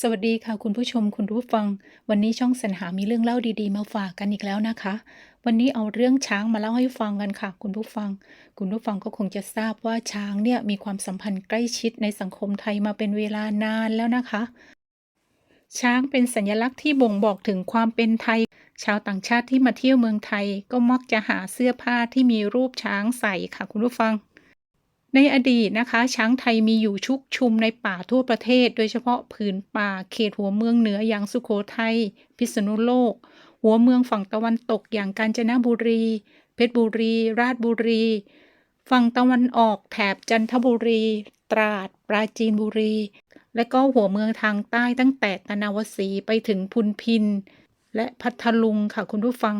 สวัสดีค่ะคุณผู้ชมคุณผู้ฟัง วันนี้ช่องสรรหามีเรื่องเล่าดีๆ มาฝากกันอีกแล้วนะคะ วันนี้เอาเรื่องช้างมาเล่าให้ฟังกันค่ะ คุณผู้ฟัง คุณผู้ฟังก็คงจะทราบว่าช้างเนี่ยมีความสัมพันธ์ใกล้ชิดในสังคมไทยมาเป็นเวลานานแล้วนะคะ ช้างเป็นสัญลักษณ์ที่บ่งบอกถึงความเป็นไทย ชาวต่างชาติที่มาเที่ยวเมืองไทย ก็มักจะหาเสื้อผ้าที่มีรูปช้างใส่ค่ะ คุณผู้ฟัง ในอดีตนะคะ ช้างไทยมีอยู่ชุกชุมในป่าทั่วประเทศ โดยเฉพาะผืนป่าเขตหัวเมืองเหนืออย่างสุโขทัยพิษณุโลก หัวเมืองฝั่งตะวันตกอย่างกาญจนบุรี เพชรบุรี ราชบุรี ฝั่งตะวันออกแถบจันทบุรี ตราด ปราจีนบุรี และก็หัวเมืองทางใต้ตั้งแต่ตะนาวสีไปถึงพุนพิน และพัทลุงค่ะคุณผู้ฟัง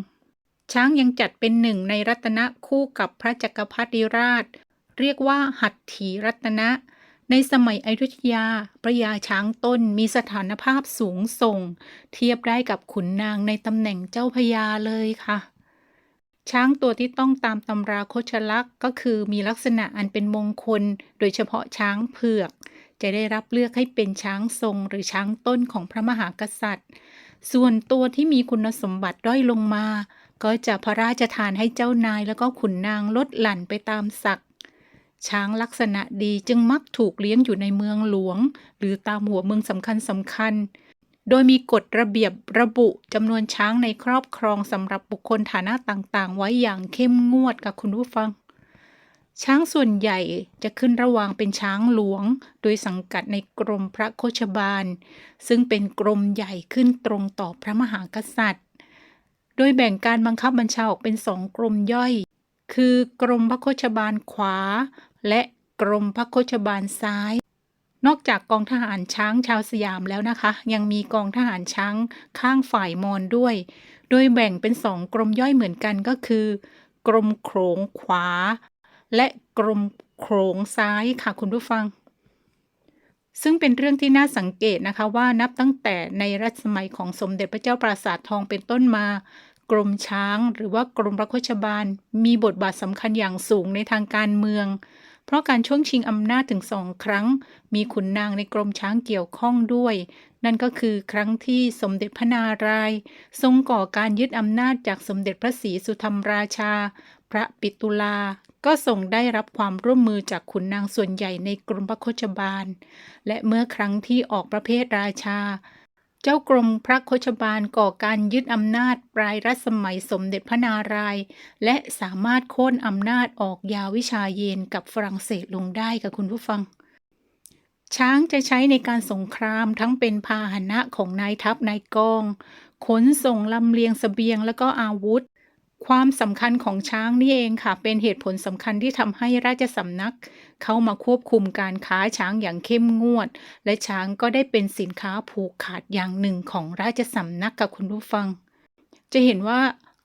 ช้างยังจัดเป็นหนึ่งในรัตนะคู่กับพระจักรพรรดิราช เรียกว่าหัตถีรัตนะ ในสมัยอยุธยาพระยาช้างต้นมีสถานภาพสูงส่ง เทียบได้กับขุนนางในตำแหน่งเจ้าพญาเลยค่ะ ช้างตัวที่ต้องตามตำราโคชลักษ์ก็คือมีลักษณะอันเป็นมงคล โดยเฉพาะช้างเผือก จะได้รับเลือกให้เป็นช้างทรงหรือช้างต้นของพระมหากษัตริย์ ส่วนตัวที่มีคุณสมบัติด้อยลงมาก็จะพระราชทานให้เจ้านายแล้วก็ขุนนางลดหลั่นไปตามศักดิ์ ช้างลักษณะดีจึงมักถูกเลี้ยงอยู่ในเมืองหลวง หรือตามหัวเมืองสำคัญสำคัญ โดยมีกฎระเบียบระบุจำนวนช้างในครอบครองสำหรับบุคคลฐานะต่างๆ ไว้อย่างเข้มงวดกับคุณผู้ฟัง ช้างส่วนใหญ่จะขึ้นระหว่างเป็นช้างหลวง โดยสังกัดในกรมพระโคชบาล ซึ่งเป็นกรมใหญ่ขึ้นตรงต่อพระมหากษัตริย์ โดยแบ่งการบังคับบัญชาออกเป็นสองกรมย่อยคือกรมพระโคชบาลขวา และกรมพระโคชบาลซ้าย นอกจากกองทหารช้างชาวสยามแล้วนะคะ ยังมีกองทหารช้างข้างฝ่ายมอญด้วย โดยแบ่งเป็นสองกรมย่อยเหมือนกันก็คือ กรมโขงขวา และกรมโขงซ้ายค่ะคุณผู้ฟัง ซึ่งเป็นเรื่องที่น่าสังเกตนะคะว่านับตั้งแต่ในรัชสมัยของสมเด็จพระเจ้าปราสาททองเป็นต้นมากรมช้างหรือว่ากรมพระโคชบาล มีบทบาทสำคัญอย่างสูงในทางการเมือง เพราะการช่วงชิงอำนาจถึงสองครั้ง มีขุนนางในกรมช้างเกี่ยวข้องด้วย นั่นก็คือครั้งที่สมเด็จพระนารายณ์ทรงก่อการยึดอำนาจจากสมเด็จพระศรีสุธรรมราชา พระปิตุลา ก็ทรงได้รับความร่วมมือจากขุนนางส่วนใหญ่ในกรมพระโคชบาล และเมื่อครั้งที่ออกประเภทราชา เจ้ากรมพระโคชบาลก่อการยึดอำนาจปลายรัสมัยสมเด็จพระนารายณ์และสามารถโค่นอำนาจออกยาวิชาเยนกับฝรั่งเศสลงได้กับคุณผู้ฟัง ช้างจะใช้ในการสงครามทั้งเป็นพาหนะของนายทัพนายกอง ขนส่งลำเลียงเสบียงและก็อาวุธ ความสำคัญของช้างนี่เองค่ะ เป็นเหตุผลสำคัญที่ทำให้ราชสำนัก เข้ามาควบคุมการค้าช้างอย่างเข้มงวด และช้างก็ได้เป็นสินค้าผูกขาดอย่างหนึ่งของราชสำนักกับคุณผู้ฟัง จะเห็นว่า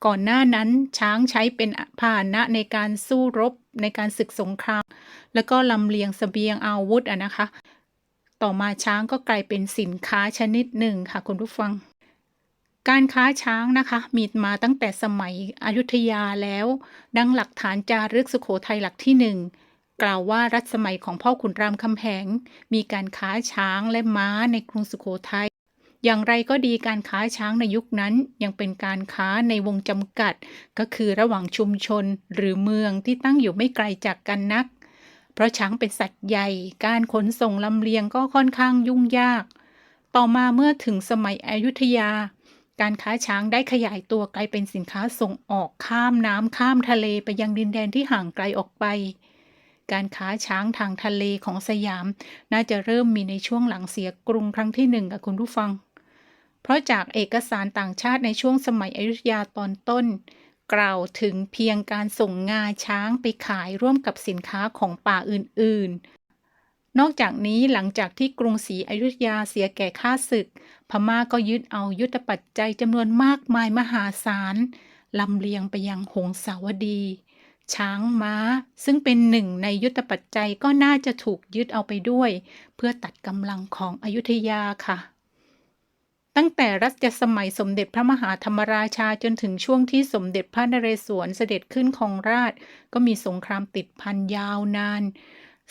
ก่อนหน้านั้นช้างใช้เป็นพาหนะในการสู้รบในการศึกสงคราม แล้วก็ลำเลียงเสบียงอาวุธอะนะคะ ต่อมาช้างก็กลายเป็นสินค้าชนิดหนึ่งค่ะคุณผู้ฟัง การค้าช้างนะคะมีมาตั้งแต่สมัยอยุธยาแล้ว ดังหลักฐานจารึกสุโขทัยหลักที่หนึ่งกล่าวว่ารัชสมัยของพ่อขุนรามคำแหง มีการค้าช้างและม้าในกรุงสุโขทัยอย่างไรก็ดีการค้าช้างในยุคนั้น ยังเป็นการค้าในวงจำกัด ก็คือระหว่างชุมชนหรือเมืองที่ตั้งอยู่ไม่ไกลจากกันนัก เพราะช้างเป็นสัตว์ใหญ่ การขนส่งลำเลียงก็ค่อนข้างยุ่งยาก ต่อมาเมื่อถึงสมัยอยุธยา การค้าช้างได้ขยายตัวกลายเป็นสินค้าส่งออกข้ามน้ำข้ามทะเลไปยังดินแดนที่ห่างไกลออกไป การค้าช้างทางทะเลของสยาม น่าจะเริ่มมีในช่วงหลังเสียกรุงครั้งที่หนึ่งกับคุณผู้ฟัง เพราะจากเอกสารต่างชาติในช่วงสมัยอยุธยาตอนต้น กล่าวถึงเพียงการส่งงาช้างไปขายร่วมกับสินค้าของป่าอื่น นอกจากนี้หลังจากที่กรุงศรีอยุธยาเสียแก่ข้าศึก พม่าก็ยึดเอายุทธปัจจัยจำนวนมากมายมหาศาลลำเลียงไปยังหงสาวดี ช้างม้า ซึ่งเป็นหนึ่งในยุทธปัจจัยก็น่าจะถูกยึดเอาไปด้วย เพื่อตัดกำลังของอยุธยาค่ะ ตั้งแต่รัชสมัยสมเด็จพระมหาธรรมราชาจนถึงช่วงที่สมเด็จพระนเรศวรเสด็จขึ้นครองราชก็มีสงครามติดพันยาวนาน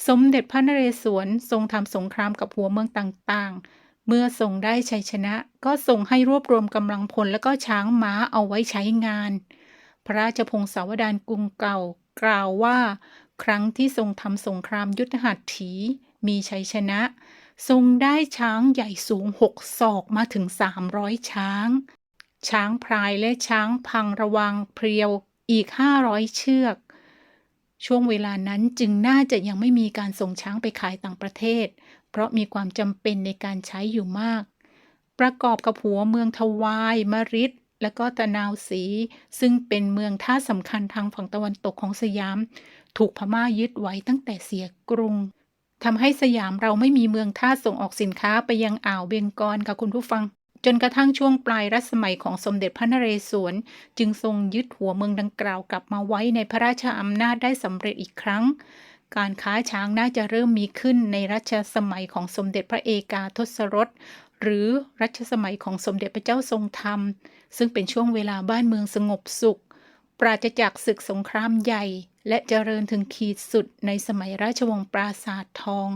สมเด็จพระนเรศวรทรงทำสงครามกับหัวเมืองต่างๆ เมื่อทรงได้ชัยชนะก็ทรงให้รวบรวมกำลังพลและก็ช้างม้าเอาไว้ใช้งาน พระราชพงศาวดารกรุงเก่า กล่าวว่า ครั้งที่ทรงทำสงครามยุทธหัตถีมีชัยชนะ ทรงได้ช้างใหญ่สูงหกศอกมาถึง 300 ช้าง ช้างพลายและช้างพังระวังเพรียวอีก 500 เชือก ช่วงเวลานั้นจึงน่าจะยังไม่มีการส่งช้างไปขายต่างประเทศ เพราะมีความจำเป็นในการใช้อยู่มาก ประกอบกับหัวเมืองทวายมริดและก็ตะนาวสี ซึ่งเป็นเมืองท่าสำคัญทางฝั่งตะวันตกของสยาม ถูกพม่ายึดไว้ตั้งแต่เสียกรุงทำให้สยามเราไม่มีเมืองท่าส่งออกสินค้าไปยังอ่าวเบงกอลค่ะคุณผู้ฟัง จนกระทั่งช่วงปลายรัชสมัยของสมเด็จพระนเรศวร จึงทรงยึดหัวเมืองดังกล่าวกลับมาไว้ในพระราชอำนาจได้สำเร็จอีกครั้ง การค้าช้างน่าจะเริ่มมีขึ้นในรัชสมัยของสมเด็จพระเอกาทศรส หรือรัชสมัยของสมเด็จพระเจ้าทรงธรรม ซึ่งเป็นช่วงเวลาบ้านเมืองสงบสุข ปราศจากศึกสงครามใหญ่ และเจริญถึงขีดสุดในสมัยราชวงศ์ปราสาททอง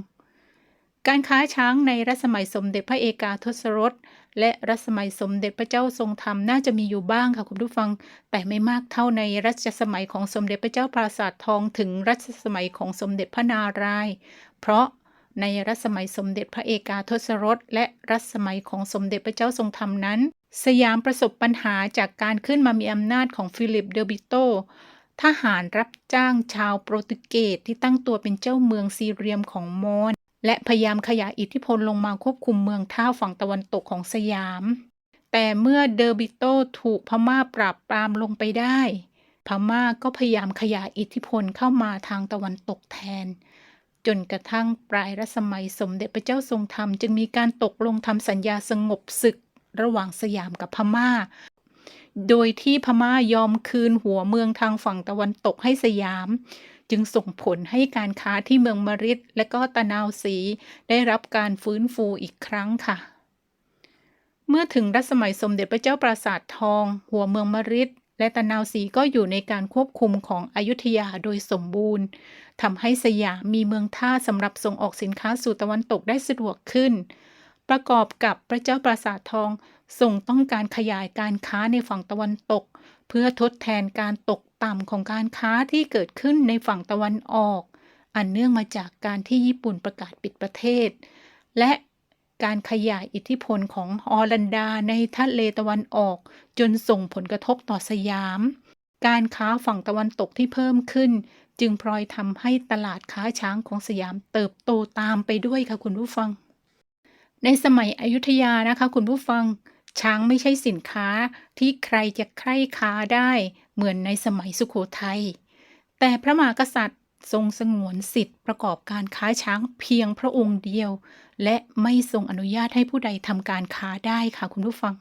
การค้าช้างในรัชสมัยสมเด็จพระเอกาทศรส และรัชสมัยสมเด็จพระเจ้าทรงธรรมน่าจะมีอยู่บ้างค่ะคุณผู้ฟัง แต่ไม่มากเท่าในรัชสมัยของสมเด็จพระเจ้าปราสาททองถึงรัชสมัยของสมเด็จพระนารายณ์เพราะในรัชสมัยสมเด็จพระเอกาทศรส และรัชสมัยของสมเด็จพระเจ้าทรงธรรมนั้น สยามประสบปัญหาจากการขึ้นมามีอำนาจของฟิลิปเดอบิโตทหารรับจ้างชาวโปรตุเกสที่ตั้งตัวเป็นเจ้าเมืองซีเรียมของมอญ และพยายามขยายอิทธิพลลงมาควบคุมเมืองท่าฝั่งตะวันตกของสยาม แต่เมื่อเดอร์บิโตถูกพม่าปราบปรามลงไปได้ พม่าก็พยายามขยายอิทธิพลเข้ามาทางตะวันตกแทน จนกระทั่งปลายรัชสมัยสมเด็จพระเจ้าทรงธรรม จึงมีการตกลงทำสัญญาสงบศึกระหว่างสยามกับพม่า โดยที่พม่ายอมคืนหัวเมืองทางฝั่งตะวันตกให้สยาม จึงส่งผลให้การค้าที่เมืองมริดและก็ตะนาวสีได้รับการฟื้นฟูอีกครั้งค่ะ เมื่อถึงรัชสมัยสมเด็จพระเจ้าปราสาททอง หัวเมืองมริดและตะนาวสีก็อยู่ในการควบคุมของอยุธยาโดยสมบูรณ์ทำให้สยามมีเมืองท่าสำหรับส่งออกสินค้าสู่ตะวันตกได้สะดวกขึ้น ประกอบกับพระเจ้าปราสาททองทรงต้องการขยายการค้าในฝั่งตะวันตก พื่อทดแทนการตกต่ำของการค้าที่เกิดขึ้นในฝั่งตะวันออก อันเนื่องมาจากการที่ญี่ปุ่นประกาศปิดประเทศ และการขยายอิทธิพลของฮอลันดาในทะเลตะวันออก จนส่งผลกระทบต่อสยาม การค้าฝั่งตะวันตกที่เพิ่มขึ้น จึงพลอยทำให้ตลาดค้าช้างของสยามเติบโตตามไปด้วยค่ะคุณผู้ฟัง ในสมัยอยุธยานะคะคุณผู้ฟัง ช้างไม่ใช่สินค้าที่ใครจะใคร่ค้าได้เหมือนในสมัยสุขโขทัย แต่พระมหากษัตริย์ทรงสงวนสิทธิ์ประกอบการค้าช้างเพียงพระองค์เดียว และไม่ทรงอนุญาตให้ผู้ใดทำการค้าได้ค่ะคุณผู้ฟัง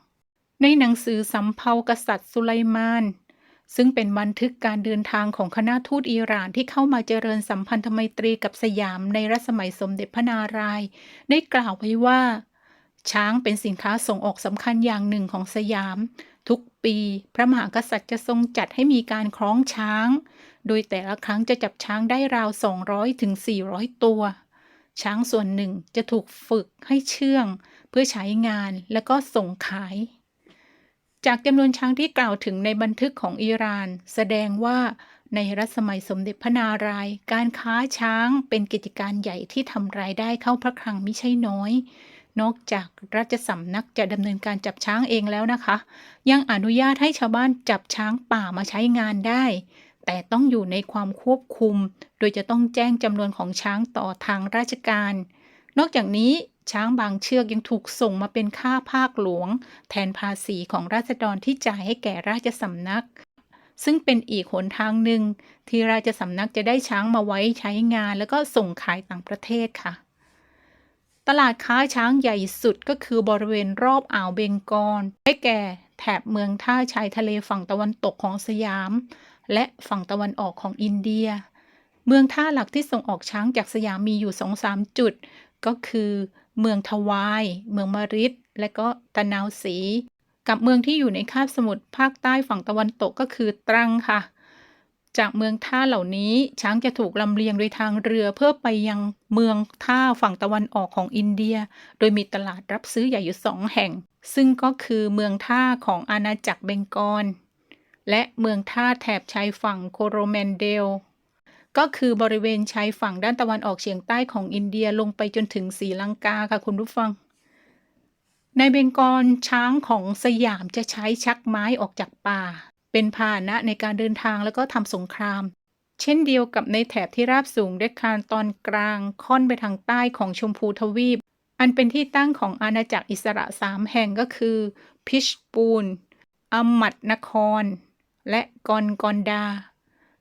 ในหนังสือสำเภากษัตริย์สุไลมาน ซึ่งเป็นบันทึกการเดินทางของคณะทูตอิหร่านที่เข้ามาเจริญสัมพันธไมตรีกับสยามในรัชสมัยสมเด็จพระนารายณ์ได้กล่าวไว้ว่า ช้างเป็นสินค้าส่งออกสำคัญอย่างหนึ่งของสยาม ทุกปี พระมหากษัตริย์จะทรงจัดให้มีการคล้องช้าง โดยแต่ละครั้งจะจับช้างได้ราว 200ถึง400 ตัว ช้างส่วนหนึ่งจะถูกฝึกให้เชื่อง เพื่อใช้งานแล้วก็ส่งขาย จากจำนวนช้างที่กล่าวถึงในบันทึกของอิหร่าน แสดงว่าในรัชสมัยสมเด็จพระนารายณ์การค้าช้างเป็นกิจการใหญ่ที่ทำรายได้เข้าพระคลังไม่ใช่น้อย นอกจากราชสำนักจะดำเนินการจับช้างเองแล้วนะคะ ยังอนุญาตให้ชาวบ้านจับช้างป่ามาใช้งานได้ แต่ต้องอยู่ในความควบคุม โดยจะต้องแจ้งจำนวนของช้างต่อทางราชการ นอกจากนี้ช้างบางเชือกยังถูกส่งมาเป็นค่าภาคหลวง แทนภาษีของราษฎรที่จ่ายให้แก่ราชสำนัก ซึ่งเป็นอีกหนทางหนึ่งที่ราชสำนักจะได้ช้างมาไว้ใช้งาน แล้วก็ส่งขายต่างประเทศค่ะ ลาดค้าช้างใหญ่สุดก็คือบริเวณรอบอ่าวเบงกอลได้แก่แถบเมืองท่าชายทะเลฝั่งตะวันตกของสยาม และฝั่งตะวันออกของอินเดีย เมืองท่าหลักที่ส่งออกช้างจากสยามมีอยู่สองสามจุด ก็คือเมืองทวาย เมืองมริด และก็ตะนาวสี กับเมืองที่อยู่ในคาบสมุทรภาคใต้ฝั่งตะวันตกก็คือตรังค่ะ จากเมืองท่าเหล่านี้ช้างจะถูกลำเลียงโดยทางเรือเพื่อไปยังเมืองท่าฝั่งตะวันออกของอินเดีย โดยมีตลาดรับซื้อใหญ่อยู่สองแห่ง ซึ่งก็คือเมืองท่าของอาณาจักรเบงกอลและเมืองท่าแถบชายฝั่งโคโรแมนเดล ก็คือบริเวณชายฝั่งด้านตะวันออกเฉียงใต้ของอินเดียลงไปจนถึงศรีลังกาค่ะคุณผู้ฟังในเบงกอลช้างของสยามจะใช้ชักไม้ออกจากป่า เป็นพาหนะในการเดินทางแล้วก็ทำสงคราม เช่นเดียวกับในแถบที่ราบสูงเดคานตอนกลางค่อนไปทางใต้ของชมพูทวีป อันเป็นที่ตั้งของอาณาจักรอิสระสามแห่งก็คือ พิชปูนอัมมัดนคร และกอนกอนดา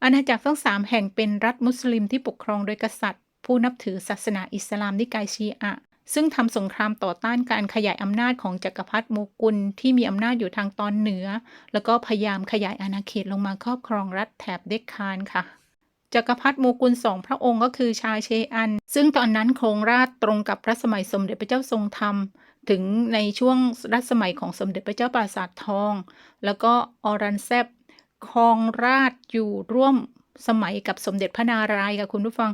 อาณาจักรทั้งสามแห่งเป็นรัฐมุสลิมที่ปกครองโดยกษัตริย์ ผู้นับถือศาสนาอิสลามนิกายชีอะ ซึ่งทำสงครามต่อต้านการขยายอำนาจของจักรพรรดิโมกุลที่มีอำนาจอยู่ทางตอนเหนือ แล้วก็พยายามขยายอาณาเขตลงมาครอบครองรัฐแถบเดคคานค่ะจักรพรรดิโมกุลสองพระองค์ก็คือชาเชอัน ซึ่งตอนนั้นโครงราชตรงกับพระสมัยสมเด็จพระเจ้าทรงธรรม ถึงในช่วงรัชสมัยของสมเด็จพระเจ้าปราสาททอง แล้วก็ออรันแซบครองราชอยู่ร่วมสมัยกับสมเด็จพระนารายณ์ค่ะคุณผู้ฟัง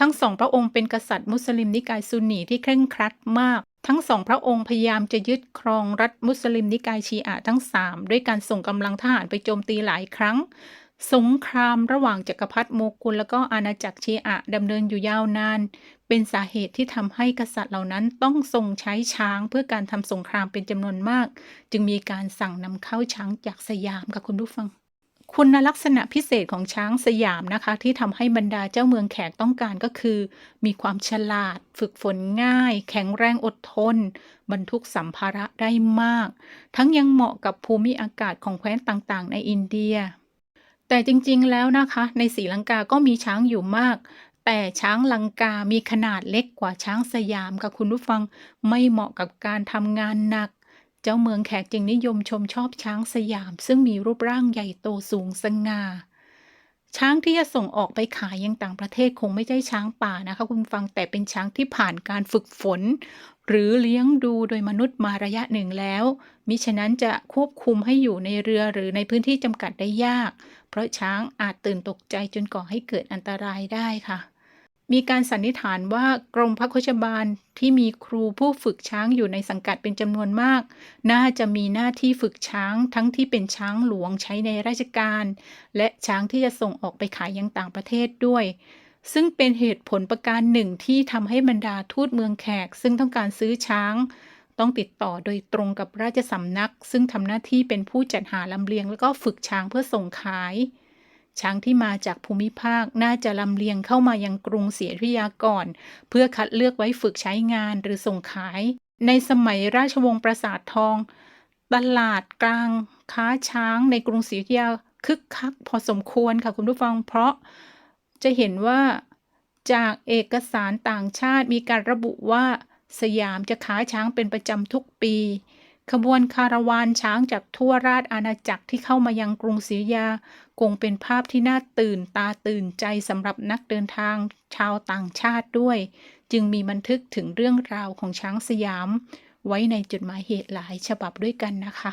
ทั้งสองพระองค์เป็นกษัตริย์มุสลิมนิกายซุนนีที่เคร่งครัดมาก ทั้งสองพระองค์พยายามจะยึดครองรัฐมุสลิมนิกายชีอะห์ทั้งสามด้วยการส่งกำลังทหารไปโจมตีหลายครั้ง สงครามระหว่างจักรพรรดิโมกุลและก็อาณาจักรชีอะห์ดำเนินอยู่ยาวนาน เป็นสาเหตุที่ทำให้กษัตริย์เหล่านั้นต้องทรงใช้ช้างเพื่อการทำสงครามเป็นจำนวนมาก จึงมีการสั่งนำเข้าช้างจากสยามค่ะคุณผู้ฟัง คุณลักษณะพิเศษของช้างสยามนะคะ ที่ทำให้บรรดาเจ้าเมืองแขกต้องการก็คือ มีความฉลาด ฝึกฝนง่าย แข็งแรงอดทน บรรทุกสัมภาระได้มาก ทั้งยังเหมาะกับภูมิอากาศของแคว้นต่างๆ ในอินเดีย แต่จริงๆแล้วนะคะ ในศรีลังกาก็มีช้างอยู่มาก แต่ช้างลังกามีขนาดเล็กกว่าช้างสยามค่ะคุณผู้ฟังไม่เหมาะกับการทำงานหนัก เจ้าเมืองแขกจึงนิยมชมชอบช้างสยาม ซึ่งมีรูปร่างใหญ่โตสูงสง่าช้างที่จะส่งออกไปขายยังต่างประเทศคงไม่ใช่ช้างป่านะคะ คุณฟังแต่เป็นช้างที่ผ่านการฝึกฝน หรือเลี้ยงดูโดยมนุษย์มาระยะหนึ่งแล้ว มิฉะนั้นจะควบคุมให้อยู่ในเรือหรือในพื้นที่จำกัดได้ยาก เพราะช้างอาจตื่นตกใจจนก่อให้เกิดอันตรายได้ค่ะ มีการสันนิษฐานว่ากรมพระโคชบาลที่มีครูผู้ฝึกช้างอยู่ในสังกัดเป็นจำนวนมาก น่าจะมีหน้าที่ฝึกช้างทั้งที่เป็นช้างหลวงใช้ในราชการ และช้างที่จะส่งออกไปขายยังต่างประเทศด้วย ซึ่งเป็นเหตุผลประการหนึ่งที่ทำให้บรรดาทูตเมืองแขก ซึ่งต้องการซื้อช้าง ต้องติดต่อโดยตรงกับราชสำนัก ซึ่งทำหน้าที่เป็นผู้จัดหาลำเลียง แล้วก็ฝึกช้างเพื่อส่งขาย ช้างที่มาจากภูมิภาคน่าจะลำเลียงเข้ามายังกรุงศรีอยุธยาก่อน เพื่อคัดเลือกไว้ฝึกใช้งานหรือส่งขาย ในสมัยราชวงศ์ปราสาททอง ตลาดกลาง ค้าช้างในกรุงศรีอยุธยาคึกคักพอสมควรค่ะคุณผู้ฟัง เพราะจะเห็นว่าจากเอกสารต่างชาติมีการระบุว่าสยามจะค้าช้างเป็นประจำทุกปี ขบวนคาราวานช้างจากทั่วราชอาณาจักรที่เข้ามายังกรุงศรีอยุธยาคงเป็นภาพที่น่าตื่นตาตื่นใจสำหรับนักเดินทางชาวต่างชาติด้วย จึงมีบันทึกถึงเรื่องราวของช้างสยาม ไว้ในจดหมายเหตุหลายฉบับด้วยกันนะคะ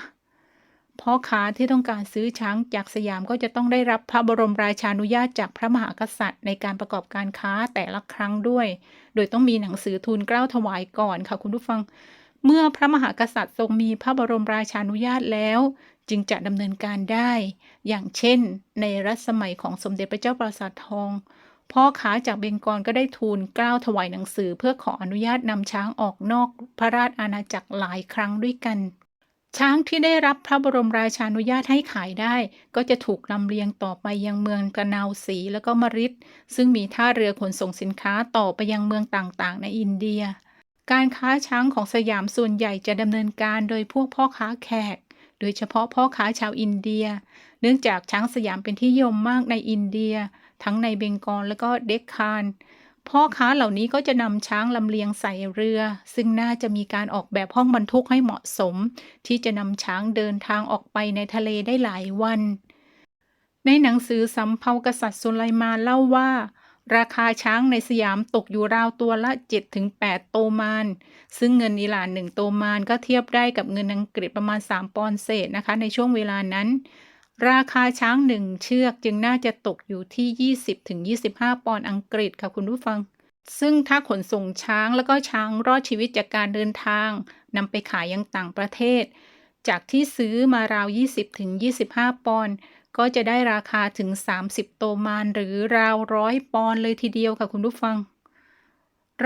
พ่อค้าที่ต้องการซื้อช้างจากสยามก็จะต้องได้รับพระบรมราชานุญาตจากพระมหากษัตริย์ ในการประกอบการค้าแต่ละครั้งด้วย โดยต้องมีหนังสือทูลเกล้าถวายก่อนค่ะคุณผู้ฟัง เมื่อพระมหากษัตริย์ทรงมีพระบรมราชานุญาตแล้ว จึงจะดำเนินการได้ อย่างเช่น ในรัชสมัยของสมเด็จพระเจ้าปราสาททอง พ่อค้าจากเบงกอลก็ได้ทูลกล้าวถวายหนังสือเพื่อขออนุญาตนำช้างออกนอกพระราชอาณาจักรหลายครั้งด้วยกัน ช้างที่ได้รับพระบรมราชานุญาตให้ขายได้ ก็จะถูกลำเลียงต่อไปยังเมืองกะนาวศรีแล้วก็มริดซึ่งมีท่าเรือขนส่งสินค้าต่อไปยังเมืองต่างๆ ในอินเดีย การค้าช้างของสยามส่วนใหญ่จะดำเนินการโดยพวกพ่อค้าแขก โดยเฉพาะพ่อค้าชาวอินเดีย เนื่องจากช้างสยามเป็นที่นิยมมากในอินเดีย ทั้งในเบงกอลและก็เดคคานพ่อค้าเหล่านี้ก็จะนำช้างลำเลียงใส่เรือ ซึ่งน่าจะมีการออกแบบห้องบรรทุกให้เหมาะสม ที่จะนำช้างเดินทางออกไปในทะเลได้หลายวัน ในหนังสือสำเภากษัตริย์สุไลมานเล่าว่า ราคาช้างในสยามตกอยู่ราวตัวละ 7-8 โตมาน ซึ่งเงินอิหร่านหนึ่งโตมานก็เทียบได้กับเงินอังกฤษประมาณ 3 ปอนด์เศษนะคะ ในช่วงเวลานั้น ราคาช้างหนึ่งเชือกจึงน่าจะตกอยู่ที่ 20-25 ปอนด์อังกฤษค่ะคุณผู้ฟัง ซึ่งถ้าขนส่งช้างแล้วก็ช้างรอดชีวิตจากการเดินทางนำไปขายยังต่างประเทศ จากที่ซื้อมาราว 20-25 ปอนด์ ก็จะได้ราคาถึง 30 โตมานหรือราวร้อยปอนเลยทีเดียวค่ะคุณผู้ฟัง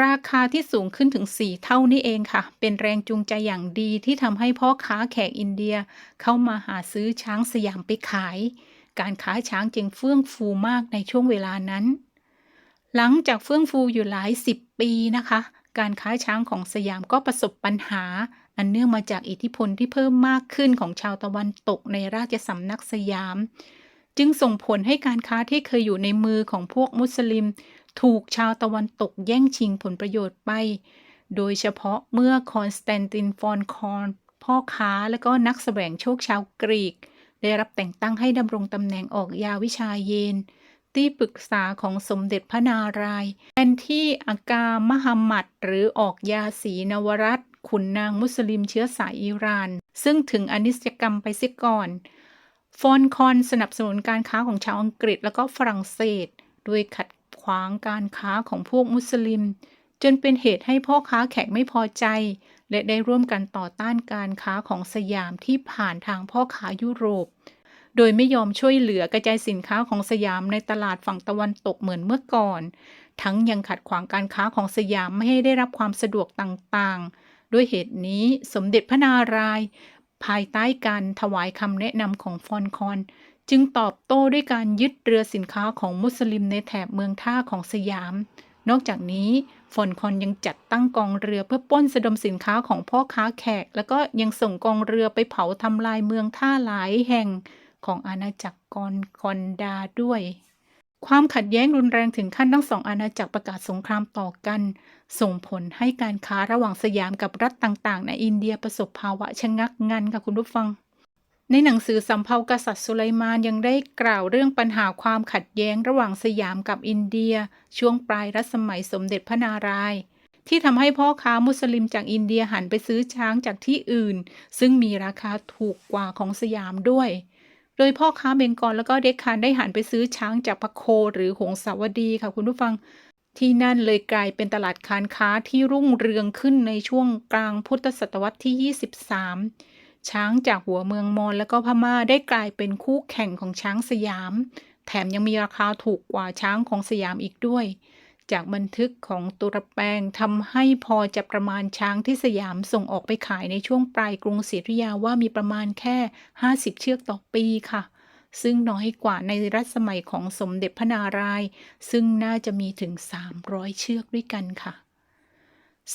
ราคาที่สูงขึ้นถึง 4 เท่านี้เองค่ะ เป็นแรงจูงใจอย่างดีที่ทำให้พ่อค้าแขกอินเดีย เข้ามาหาซื้อช้างสยามไปขาย การค้าช้างจึงเฟื่องฟูมากในช่วงเวลานั้น หลังจากเฟื่องฟูอยู่หลายสิบปีนะคะ การค้าช้างของสยามก็ประสบปัญหา อันเนื่องมาจากอิทธิพลที่เพิ่มมากขึ้นของชาวตะวันตกในราชสำนักสยาม จึงส่งผลให้การค้าที่เคยอยู่ในมือของพวกมุสลิม ถูกชาวตะวันตกแย่งชิงผลประโยชน์ไป โดยเฉพาะเมื่อคอนสแตนตินฟอนคอนพ่อค้าและก็นักแสวงโชคชาวกรีก ได้รับแต่งตั้งให้ดำรงตำแหน่งออกยาวิชาเยน ที่ปรึกษาของสมเด็จพระนารายณ์แทนที่อากามหมัดหรือออกยาสีนวรัตขุนนางมุสลิมเชื้อสายอิหร่าน ซึ่งถึงอนิจกรรมไปเสียก่อน ฟอนคอนสนับสนุนการค้าของชาวอังกฤษและก็ฝรั่งเศส โดยขัดขวางการค้าของพวกมุสลิม จนเป็นเหตุให้พ่อค้าแขกไม่พอใจ และได้ร่วมกันต่อต้านการค้าของสยามที่ผ่านทางพ่อค้ายุโรป โดยไม่ยอมช่วยเหลือกระจายสินค้าของสยามในตลาดฝั่งตะวันตกเหมือนเมื่อก่อน ทั้งยังขัดขวางการค้าของสยามไม่ให้ได้รับความสะดวกต่างๆ ด้วยเหตุนี้สมเด็จพระนารายณ์ภายใต้การถวายคำแนะนำของฟอนคอน จึงตอบโต้ด้วยการยึดเรือสินค้าของมุสลิมในแถบเมืองท่าของสยาม นอกจากนี้ฟอนคอนยังจัดตั้งกองเรือเพื่อปล้นสะดมสินค้าของพ่อค้าแขก แล้วก็ยังส่งกองเรือไปเผาทำลายเมืองท่าหลายแห่ง ของอาณาจักรกอนคอนดาด้วย ความขัดแย้งรุนแรงถึงขั้นทั้งสองอาณาจักรประกาศสงครามต่อกัน ส่งผลให้การค้าระหว่างสยามกับรัฐต่างๆ ในอินเดียประสบภาวะชะงักงันค่ะคุณผู้ฟัง ในหนังสือสำเภากษัตริย์สุไลมานยังได้กล่าวเรื่องปัญหาความขัดแย้งระหว่างสยามกับอินเดีย ช่วงปลายรัชสมัยสมเด็จพระนารายณ์ที่ทำให้พ่อค้ามุสลิมจากอินเดียหันไปซื้อช้างจากที่อื่น ซึ่งมีราคาถูกกว่าของสยามด้วย โดยพ่อค้าเบงกอลแล้วก็เด็กคานได้หันไปซื้อช้างจากพะโคหรือหงสาวดีค่ะคุณผู้ฟัง ที่นั่นเลยกลายเป็นตลาดการค้าที่รุ่งเรืองขึ้นในช่วงกลางพุทธศตวรรษที่ 23 ช้างจากหัวเมืองมอญและก็พม่าได้กลายเป็นคู่แข่งของช้างสยาม แถมยังมีราคาถูกกว่าช้างของสยามอีกด้วย จากบันทึกของตุรแปงทำให้พอจะประมาณช้างที่สยามส่งออกไปขายในช่วงปลายกรุงศรีอยุธยาว่ามีประมาณแค่ 50 เชือกต่อปีค่ะ ซึ่งน้อยกว่าในรัชสมัยของสมเด็จพระนารายณ์ซึ่งน่าจะมีถึง 300 เชือกด้วยกันค่ะ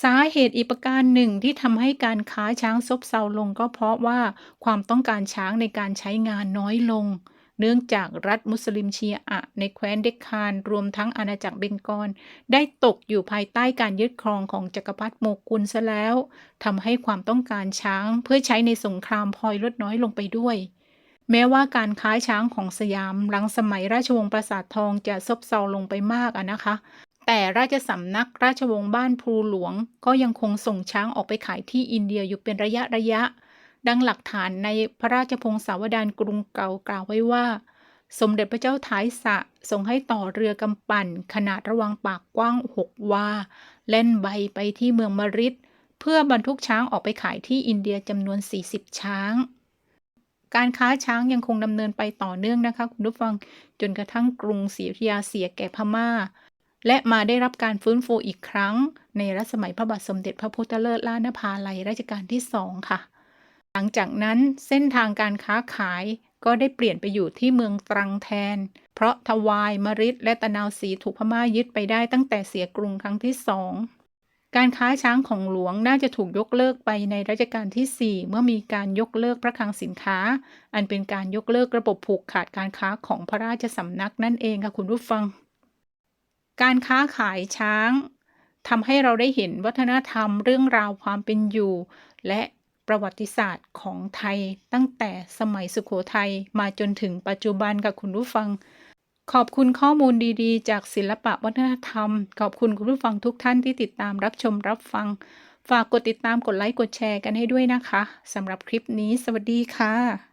สาเหตุอีกประการหนึ่งที่ทำให้การค้าช้างซบเซาลงก็เพราะว่าความต้องการช้างในการใช้งานน้อยลง เนื่องจากรัฐมุสลิมชีอะในแคว้นเดคคานรวมทั้งอาณาจักรเบงกอลได้ตกอยู่ภายใต้การยึดครองของจักรพรรดิโมกุลซะแล้วทำให้ความต้องการช้างเพื่อใช้ในสงครามพลอยลดน้อยลงไปด้วยแม้ว่าการค้าช้างของสยามหลังสมัยราชวงศ์ปราสาททองจะซบเซาลงไปมากอะนะคะ แต่ราชสำนักราชวงศ์บ้านพลูหลวง ก็ยังคงส่งช้างออกไปขายที่อินเดียอยู่เป็นระยะระยะ ดังหลักฐานในพระราชพงศาวดารกรุงเก่ากล่าวไว้ว่า สมเด็จพระเจ้าท้ายสะทรงให้ต่อเรือกำปั่น ขนาดระวางปากกว้างหกวาเล่นใบไปที่เมืองมริดเพื่อบรรทุกช้างออกไปขายที่อินเดียจำนวน 40 ช้าง การค้าช้างยังคงดำเนินไปต่อเนื่องนะคะคุณผู้ฟังจนกระทั่งกรุงศรีอยุธยาเสียแก่พม่า และมาได้รับการฟื้นฟูอีกครั้ง ในรัชสมัยพระบาทสมเด็จพระพุทธเลิศล้านภาลัยรัชกาลที่สองค่ะ หลังจากนั้นเส้นทางการค้าขายก็ได้เปลี่ยนไปอยู่ที่เมืองตรังแทน เพราะทวายมริดและตะนาวศรีถูกพม่ายึดไปได้ตั้งแต่เสียกรุงครั้งที่สองการค้าช้างของหลวงน่าจะถูกยกเลิกไปในรัชกาลที่ 4 เมื่อมีการยกเลิกพระคลังสินค้า อันเป็นการยกเลิกระบบผูกขาดการค้าของพระราชสำนักนั่นเองค่ะคุณผู้ฟัง การค้าขายช้างทำให้เราได้เห็นวัฒนธรรมเรื่องราวความเป็นอยู่ และ ประวัติศาสตร์ของไทย ตั้งแต่สมัยสุขโขทัยมาจนถึงปัจจุบันกับคุณผู้ฟัง ขอบคุณข้อมูลดีๆ จากศิลปะวัฒนธรรม ขอบคุณคุณผู้ฟังทุกท่านที่ติดตามรับชมรับฟัง ฝากกดติดตามกดไลค์กดแชร์กันให้ด้วยนะคะสำหรับคลิปนี้ สวัสดีค่ะ